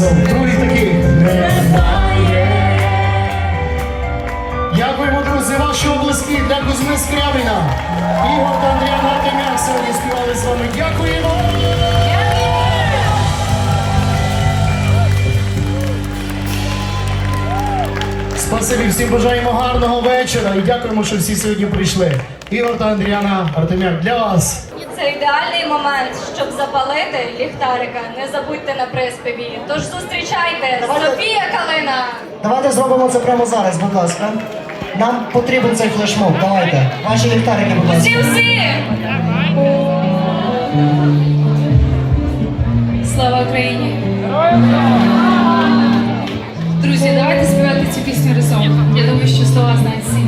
разом. Других таких немає. Дякуємо, друзі, ваші обласки для Кузьми Скрябіна. Ігор та Андріан Артемяк сьогодні співали з вами. Дякуємо! Спасибі, всім бажаємо гарного вечора і дякуємо, що всі сьогодні прийшли. Ігор та Андріана Артемяк для вас. Ідеальний момент, щоб запалити ліхтарика. Не забудьте на приспіві. Тож зустрічайте Давайте. Софія Калина. Давайте зробимо це прямо зараз, будь ласка. Нам потрібен цей флешмоб. Давайте. Ваші ліхтарики, будь ласка. Всі всі! Слава Україні! Друзі, давайте співати цю пісню разом. Я думаю, що слова знають всі.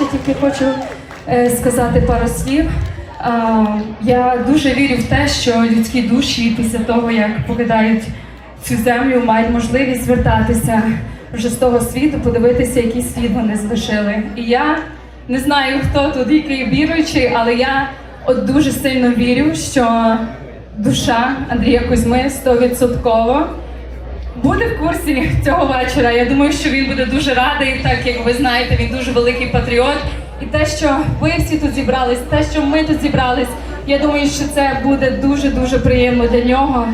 Ще тільки хочу е, сказати пару слів. Я дуже вірю в те, що людські душі після того, як покидають цю землю, мають можливість звертатися вже з того світу, подивитися, який слід вони залишили. І я не знаю, хто тут який віруючий, але я от дуже сильно вірю, що душа Андрія Кузьми стовідсотково буде в курсі цього вечора. Я думаю, що він буде дуже радий, так як ви знаєте, він дуже великий патріот. І те, що ви всі тут зібрались, те, що ми тут зібрались, я думаю, що це буде дуже дуже приємно для нього.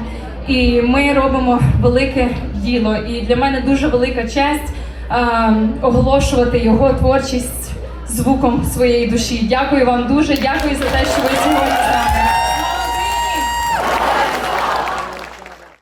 І ми робимо велике діло. І для мене дуже велика честь а, оголошувати його творчість звуком своєї душі. Дякую вам дуже, дякую за те, що ви сьогодні з нами.